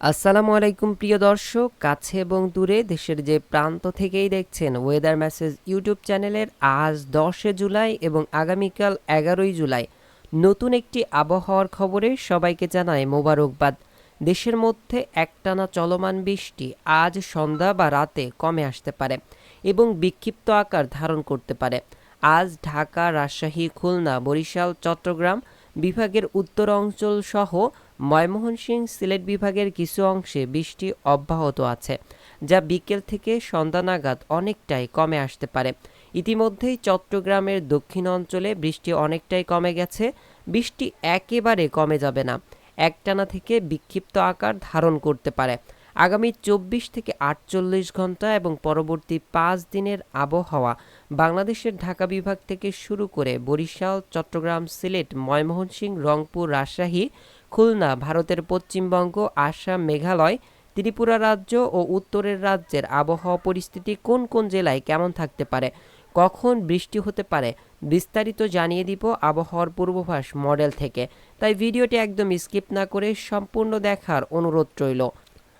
আসসালামু আলাইকুম, প্রিয় দর্শক। কাছে এবং দূরে দেশের যে প্রান্ত থেকেই দেখছেন ওয়েদার মেসেজ ইউটিউব চ্যানেলের আজ দশে জুলাই এবং আগামীকাল এগারোই জুলাই। নতুন একটি আবহাওয়ার খবরে সবাইকে জানায় মোবারকবাদ। দেশের মধ্যে একটানা চলমান বৃষ্টি আজ সন্ধ্যা বা রাতে কমে আসতে পারে এবং বিক্ষিপ্ত আকার ধারণ করতে পারে। আজ ঢাকা, রাজশাহী, খুলনা, বরিশাল, চট্টগ্রাম বিভাগের উত্তর অঞ্চল সহ ময়মনসিংহ সিলেট বিভাগের কিছু অংশে বৃষ্টি অব্যাহত আছে, যা বিকেল থেকে সন্ধ্যা নাগাদ অনেকটাই কমে আসতে পারে। ইতিমধ্যেই চট্টগ্রামের দক্ষিণ অঞ্চলে বৃষ্টি অনেকটাই কমে গেছে, বৃষ্টি একেবারে কমে যাবে না। একটানা থেকে বিক্ষিপ্ত আকার ধারণ করতে পারে। আগামী চব্বিশ থেকে আটচল্লিশ ঘণ্টা এবং পরবর্তী পাঁচ দিনের আবহাওয়া বাংলাদেশের ঢাকা বিভাগ থেকে শুরু করে বরিশাল, চট্টগ্রাম, সিলেট, ময়মনসিংহ, রংপুর, রাজশাহী, খুলনা, ভারতের পশ্চিমবঙ্গ, আসাম, মেঘালয়, ত্রিপুরা রাজ্য ও উত্তরের রাজ্যের আবহাওয়া পরিস্থিতি কোন কোন জেলায় কেমন থাকতে পারে, কখন বৃষ্টি হতে পারে, বিস্তারিত জানিয়ে দিব আবহাওয়ার পূর্বাভাস মডেল থেকে। তাই ভিডিওটি একদম স্কিপ না করে সম্পূর্ণ দেখার অনুরোধ রইল।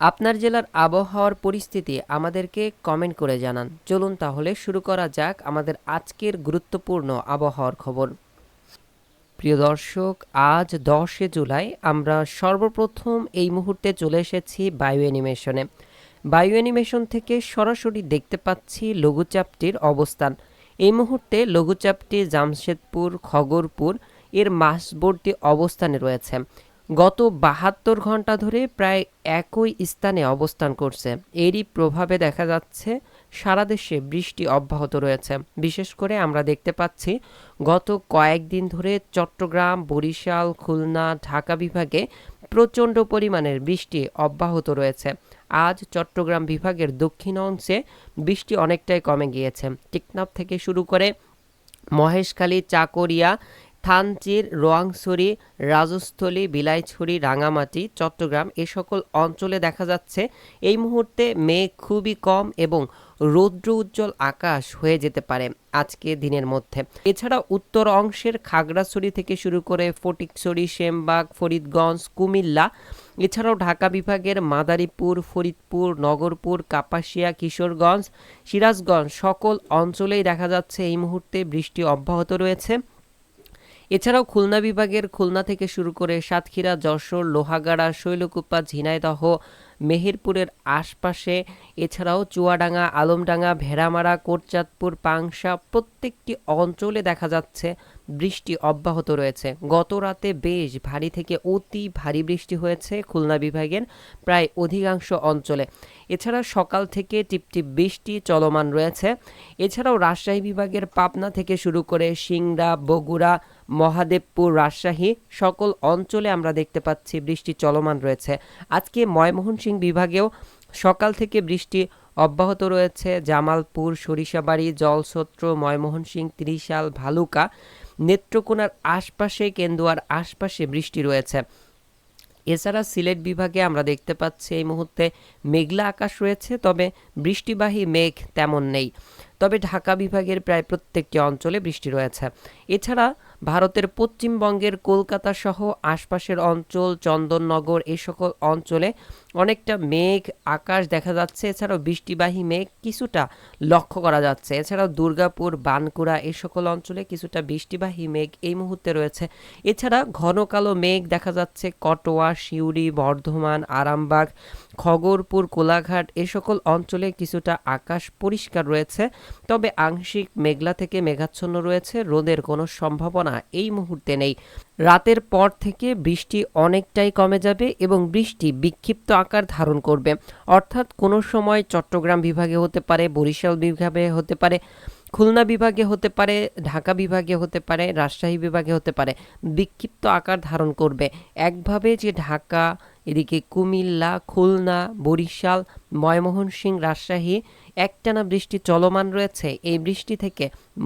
আপনার জেলার আবহাওয়ার পরিস্থিতি আমাদেরকে কমেন্ট করে জানান। চলুন তাহলে শুরু করা যাক আমাদের আজকের গুরুত্বপূর্ণ আবহাওয়ার খবর। প্রিয় দর্শক, আজ দশে জুলাই, আমরা সর্বপ্রথম এই মুহূর্তে চলে এসেছি বায়ু অ্যানিমেশনে। বায়ু অ্যানিমেশন থেকে সরাসরি দেখতে পাচ্ছি লঘুচাপটির অবস্থান। এই মুহূর্তে লঘুচাপটি জামশেদপুর, খগরপুর, এর মাসবর্তী অবস্থানে রয়েছে। গত বাহাত্তর ঘণ্টা ধরে প্রায় একই স্থানে অবস্থান করছে। এরই প্রভাবে দেখা যাচ্ছে, সারা দেশে বৃষ্টি অব্যাহত রয়েছে। বিশেষ করে আমরা দেখতে পাচ্ছি, গত কয়েকদিন ধরে চট্টগ্রাম, বরিশাল, খুলনা, ঢাকা বিভাগে প্রচণ্ড পরিমাণের বৃষ্টি অব্যাহত রয়েছে। আজ চট্টগ্রাম বিভাগের দক্ষিণ অংশে বৃষ্টি অনেকটাই কমে গিয়েছে। টেকনাফ থেকে শুরু করে মহেশখালী, চাকরিয়া থানচির, রোয়াংছড়ি, রাজস্থলী, বিলাইছড়ি রাঙামাটি চট্টগ্রাম এ সকল অঞ্চলে দেখা যাচ্ছে এই মুহূর্তে মেঘ খুবই কম এবং রৌদ্র উজ্জ্বল আকাশ হয়ে যেতে পারে আজকে দিনের মধ্যে। এছাড়া উত্তর অংশের খাগড়াছড়ি থেকে শুরু করে ফটিকছড়ি, সেমবাগ, ফরিদগঞ্জ, কুমিল্লা, এছাড়াও ঢাকা বিভাগের মাদারীপুর, ফরিদপুর, নগরপুর, কাপাসিয়া, কিশোরগঞ্জ, সিরাজগঞ্জ সকল অঞ্চলেই দেখা যাচ্ছে এই মুহূর্তে বৃষ্টি অব্যাহত রয়েছে। এছাড়াও খুলনা বিভাগের খুলনা থেকে শুরু করে সাতক্ষীরা, যশোর, লোহাগাড়া শৈলকুপা ঝিনাইদহ, মেহেরপুরের আশপাশে, এছাড়াও চুয়াডাঙ্গা, আলমডাঙ্গা, ভেড়ামারা, কোটচাঁদপুর, পাংশা প্রত্যেকটি অঞ্চলে দেখা যাচ্ছে বৃষ্টি অব্যাহত রয়েছে। গত রাতে বেশ ভারী থেকে অতি ভারী বৃষ্টি হয়েছে খুলনা বিভাগের প্রায় অধিকাংশ অঞ্চলে। এছাড়া সকাল থেকে টিপটিপ বৃষ্টি চলমান রয়েছে। এছাড়াও রাজশাহী বিভাগের পাবনা থেকে শুরু করে সিংড়া, বগুড়া মহাদেবপুর রাজশাহী সকল অঞ্চলে আমরা দেখতে পাচ্ছি বৃষ্টি চলমান রয়েছে। আজকে ময়মোহনসিংহ বিভাগেও সকাল থেকে বৃষ্টি অব্যাহত রয়েছে। জামালপুর, সরিষাবাড়ি জলছত্র ময়মোহনসিংহ ত্রিশাল, ভালুকা, নেত্রকোনার আশপাশে, কেন্দুয়ার আশপাশে বৃষ্টি রয়েছে। এছাড়া সিলেট বিভাগে আমরা দেখতে পাচ্ছি এই মুহূর্তে মেঘলা আকাশ রয়েছে, তবে বৃষ্টিবাহী মেঘ তেমন নেই। তবে ঢাকা বিভাগের প্রায় প্রত্যেকটি অঞ্চলে বৃষ্টি রয়েছে। এছাড়া ভারতের পশ্চিমবঙ্গের কলকাতা সহ আশপাশের অঞ্চল চন্দননগর এ সকল অঞ্চলে অনেকটা মেঘ, আকাশ দেখা যাচ্ছে, এছাড়াও বৃষ্টিবাহী মেঘ কিছুটা লক্ষ্য করা যাচ্ছে। এছাড়াও দুর্গাপুর, বানকুড়া এই সকল অঞ্চলে কিছুটা বৃষ্টিবাহী মেঘ এই মুহূর্তে রয়েছে। এছাড়া ঘন কালো মেঘ দেখা যাচ্ছে কটোয়া, সিউড়ি, বর্ধমান, আরামবাগ, খগরপুর, কোলাঘাট এ সকল অঞ্চলে কিছুটা আকাশ পরিষ্কার রয়েছে। তবে আংশিক মেঘলা থেকে মেঘাচ্ছন্ন রয়েছে, রোদের কোনো সম্ভাবনা এই মুহূর্তে নেই। রাতের পর থেকে বৃষ্টি অনেকটাই কমে যাবে এবং বৃষ্টি বিক্ষিপ্ত আকার ধারণ করবে। অর্থাৎ কোনো সময় চট্টগ্রাম বিভাগে হতে পারে, বরিশাল বিভাগে হতে পারে, খুলনা বিভাগে হতে পারে, ঢাকা বিভাগে হতে পারে, রাজশাহী বিভাগে হতে পারে। বিক্ষিপ্ত আকার ধারণ করবে। একভাবে যে ঢাকা, এদিকে কুমিল্লা, খুলনা, বরিশাল ময়মোহনসিংহ রাজশাহী একটানা বৃষ্টি চলমান রয়েছে। এই বৃষ্টি থেকে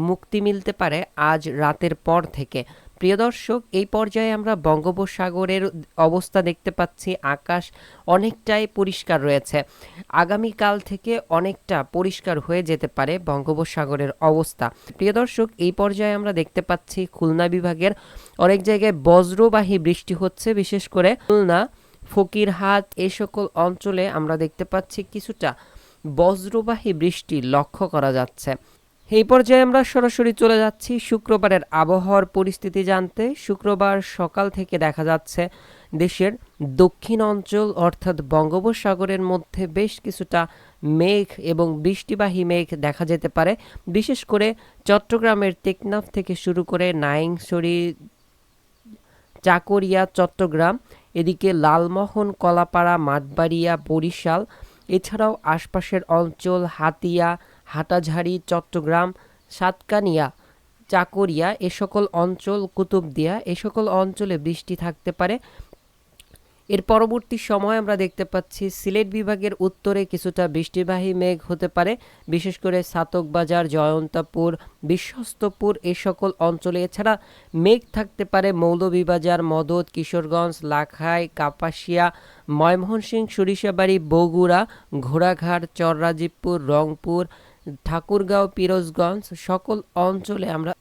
মুক্তি মিলতে পারে আজ রাতের পর থেকে। প্রিয় দর্শক, এই পর্যায়ে আমরা বঙ্গোপসাগরের অবস্থা দেখতে পাচ্ছি। আকাশ অনেকটাই পরিষ্কার রয়েছে। আগামীকাল থেকে অনেকটা পরিষ্কার হয়ে যেতে পারে বঙ্গোপসাগরের অবস্থা। প্রিয় দর্শক, এই পর্যায়ে আমরা দেখতে পাচ্ছি খুলনা বিভাগের অনেক জায়গায় বজ্রবাহী বৃষ্টি হচ্ছে। বিশেষ করে খুলনা, ফকিরহাট এই সকল অঞ্চলে আমরা দেখতে পাচ্ছি কিছুটা বজ্রবাহী বৃষ্টি লক্ষ্য করা যাচ্ছে। এই পর্যায়ে আমরা সরাসরি চলে যাচ্ছি শুক্রবারের আবহাওয়ার পরিস্থিতি জানতে। শুক্রবার সকাল থেকে দেখা যাচ্ছে দেশের দক্ষিণ অঞ্চল অর্থাৎ বঙ্গোপসাগরের মধ্যে বেশ কিছুটা মেঘ এবং বৃষ্টিবাহী মেঘ দেখা যেতে পারে। বিশেষ করে চট্টগ্রামের টেকনাফ থেকে শুরু করে নাইংছড়ি, চাকরিয়া, চট্টগ্রাম, এদিকে লালমোহন, কলাপাড়া, মাঠবাড়িয়া, বরিশাল, এছাড়াও আশপাশের অঞ্চল হাতিয়া হাটাঝাড়ি, চট্টগ্রাম, সাতকানিয়া, চাকরিয়া এ সকল অঞ্চল, কুতুবদিয়া এ সকল অঞ্চলে বৃষ্টি থাকতে পারে। এর পরবর্তী সময় আমরা দেখতে পাচ্ছি সিলেট বিভাগের উত্তরে কিছুটা বৃষ্টিবাহী মেঘ হতে পারে, বিশেষ করে সাতকবাজার, জয়ন্তাপুর, বিশ্বস্তপুর এ সকল অঞ্চলে। এছাড়া মেঘ থাকতে পারে মৌলভীবাজার, মদত, কিশোরগঞ্জ, লাখাই, কাপাসিয়া, ময়মনসিংহ, সরিষাবাড়ি, বগুড়া, ঘোড়াঘাট, চররাজীবপুর, রংপুর ঠাকুরগাঁও, পিরোজগঞ্জ, সকল অঞ্চলে আমরা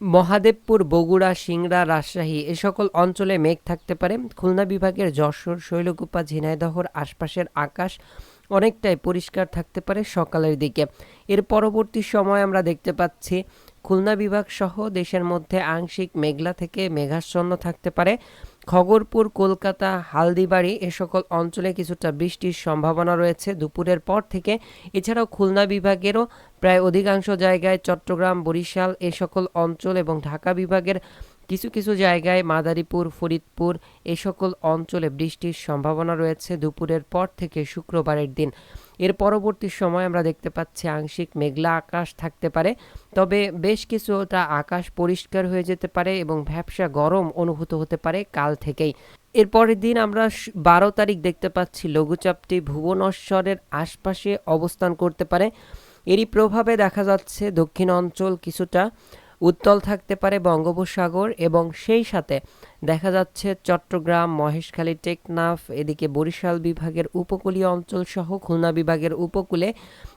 মহাদেবপুর, বগুড়া, সিংড়া, রাজশাহী এ সকল অঞ্চলে মেঘ থাকতে পারে। খুলনা বিভাগের যশোর, শৈলকুপা, ঝিনাইদহর আশপাশের আকাশ অনেকটাই পরিষ্কার থাকতে পারে সকালের দিকে। এর পরবর্তী সময় আমরা দেখতে পাচ্ছি খুলনা বিভাগ সহ দেশের মধ্যে আংশিক মেঘলা থেকে মেঘাচ্ছন্ন থাকতে পারে। খগরপুর, কলকাতা, হালদিবাড়ি এ সকল অঞ্চলে কিছুটা বৃষ্টির সম্ভাবনা রয়েছে। দুপুরের পর থেকে এছাড়াও খুলনা বিভাগেরও প্রায় অধিকাংশ জায়গায় চট্টগ্রাম, বরিশাল এ সকল অঞ্চল এবং ঢাকা বিভাগের কিছু কিছু জায়গায় মাদারীপুর, ফরিদপুর এ সকল অঞ্চলে বৃষ্টির সম্ভাবনা রয়েছে দুপুরের পর থেকে শুক্রবারের দিন। এর পরবর্তী সময় আমরা দেখতে পাচ্ছি আংশিক মেঘলা আকাশ থাকতে পারে, তবে বেশ কিছুটা আকাশ পরিষ্কার হয়ে যেতে পারে এবং ভ্যাবসা গরম অনুভূত হতে পারে কাল থেকেই। এর পরের দিন আমরা বারো তারিখ দেখতে পাচ্ছি লঘুচাপটি ভুবনেশ্বরের আশপাশে অবস্থান করতে পারে। এরই প্রভাবে দেখা যাচ্ছে দক্ষিণ অঞ্চল কিছুটা উত্তল থাকতে পারে বঙ্গোপসাগর এবং সেই সাথে দেখা যাচ্ছে চট্টগ্রাম, মহেশখালী, টেকনাফ, এদিকে বরিশাল বিভাগের উপকূলীয় অঞ্চল সহ খুলনা বিভাগের উপকূলে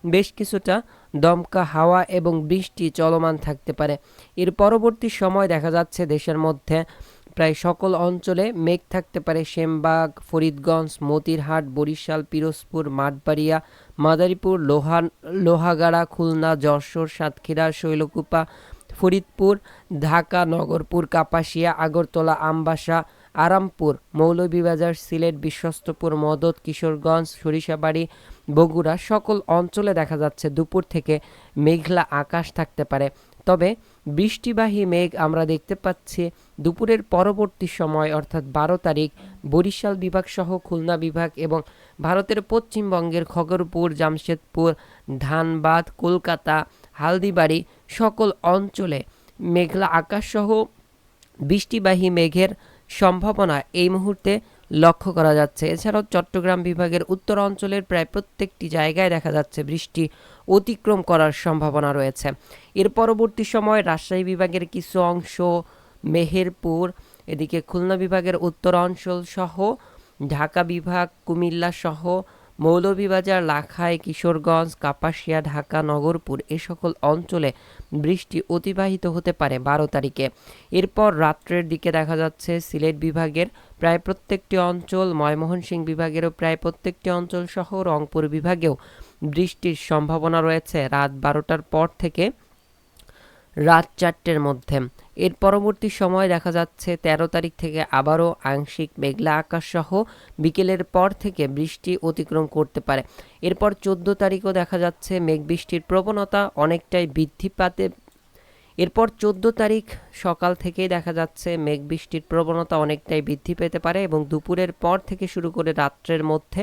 বেশ কিছুটা দমকা হাওয়া এবং বৃষ্টি চলমান থাকতে পারে। এর পরবর্তী সময় দেখা যাচ্ছে দেশের মধ্যে প্রায় সকল অঞ্চলে মেঘ থাকতে পারে। সেমবাগ, ফরিদগঞ্জ, মতিরহাট, বরিশাল, পিরোজপুর, মাঠবাড়িয়া, মাদারীপুর লোহা লোহাগাড়া, খুলনা, যশোর, সাতক্ষীরা, শৈলকুপা ফরিদপুর, ঢাকা নগরপুর, কাপাসিয়া, আগরতলা, আমবাসা, আরামপুর, মৌলভীবাজার, সিলেট, বিশ্বস্তপুর, মদত, কিশোরগঞ্জ, সরিষাবাড়ি, বগুড়া সকল অঞ্চলে দেখা যাচ্ছে দুপুর থেকে মেঘলা আকাশ থাকতে পারে। তবে বৃষ্টিবাহী মেঘ আমরা দেখতে পাচ্ছি দুপুরের পরবর্তী সময়, অর্থাৎ বারো তারিখ, বরিশাল বিভাগ সহ খুলনা বিভাগ এবং ভারতের পশ্চিমবঙ্গের খগরপুর, জামশেদপুর, ধানবাদ, কলকাতা, হালদিবাড়ি সকল অঞ্চলে মেঘলা আকাশসহ বৃষ্টিবাহী মেঘের সম্ভাবনা এই মুহূর্তে লক্ষ্য করা যাচ্ছে। এছাড়াও চট্টগ্রাম বিভাগের উত্তর অঞ্চলের প্রায় প্রত্যেকটি জায়গায় দেখা যাচ্ছে বৃষ্টি অতিক্রম করার সম্ভাবনা রয়েছে। এর পরবর্তী সময় রাজশাহী বিভাগের কিছু অংশ, মেহেরপুর, এদিকে খুলনা বিভাগের উত্তর অঞ্চল সহ ঢাকা বিভাগ, কুমিল্লা সহ মৌলভীবাজার, লাখাই, কিশোরগঞ্জ, কাপাসিয়া, ঢাকা, নগরপুর এ সকল অঞ্চলে বৃষ্টি অতিবাহিত হতে পারে বারো তারিখে। এরপর রাত্রের দিকে দেখা যাচ্ছে সিলেট বিভাগের প্রায় প্রত্যেকটি অঞ্চল ময়মোহনসিংহ বিভাগেরও প্রায় প্রত্যেকটি অঞ্চল সহ রংপুর বিভাগেও বৃষ্টির সম্ভাবনা রয়েছে রাত বারোটার পর থেকে রাত চারটের মধ্যে। এর পরবর্তী সময় দেখা যাচ্ছে ১৩ তারিখ থেকে আবারও আংশিক মেঘলা আকাশ সহ বিকেলের পর থেকে বৃষ্টি অতিক্রম করতে পারে। এরপর চোদ্দ তারিখও দেখা যাচ্ছে মেঘ বৃষ্টির প্রবণতা অনেকটাই বৃদ্ধি পাতে এরপর চোদ্দ তারিখ সকাল থেকেই দেখা যাচ্ছে মেঘ বৃষ্টির প্রবণতা অনেকটাই বৃদ্ধি পেতে পারে এবং দুপুরের পর থেকে শুরু করে রাত্রের মধ্যে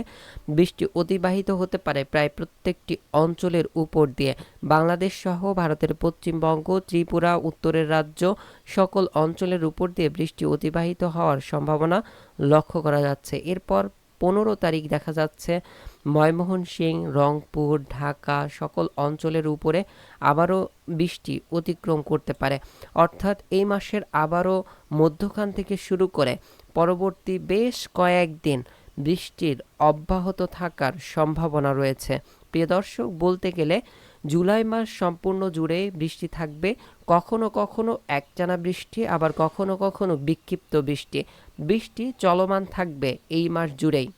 বৃষ্টি অতিবাহিত হতে পারে প্রায় প্রত্যেকটি অঞ্চলের উপর দিয়ে। বাংলাদেশ সহ ভারতের পশ্চিমবঙ্গ, ত্রিপুরা, উত্তরের রাজ্য সকল অঞ্চলের উপর দিয়ে বৃষ্টি অতিবাহিত হওয়ার সম্ভাবনা লক্ষ্য করা যাচ্ছে। এরপর পনেরো তারিখ দেখা যাচ্ছে ময়মোহনসিং রংপুর, ঢাকা সকল অঞ্চলের উপরে আবারও বৃষ্টি অতিক্রম করতে পারে। অর্থাৎ এই মাসের আবারও মধ্যখান থেকে শুরু করে পরবর্তী বেশ কয়েকদিন বৃষ্টির অব্যাহত থাকার সম্ভাবনা রয়েছে। প্রিয় দর্শক, বলতে গেলে জুলাই মাস সম্পূর্ণ জুড়ে বৃষ্টি থাকবে। কখনো কখনো একটানা বৃষ্টি, আবার কখনো কখনো বিক্ষিপ্ত বৃষ্টি। বৃষ্টি চলমান থাকবে এই মাস জুড়েই।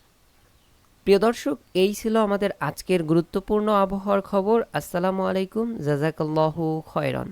প্রিয় দর্শক এই ছিল আমাদের আজকের গুরুত্বপূর্ণ আবহাওয়ার খবর। আসসালামু আলাইকুম জাজাকাল্লাহু খয়রন।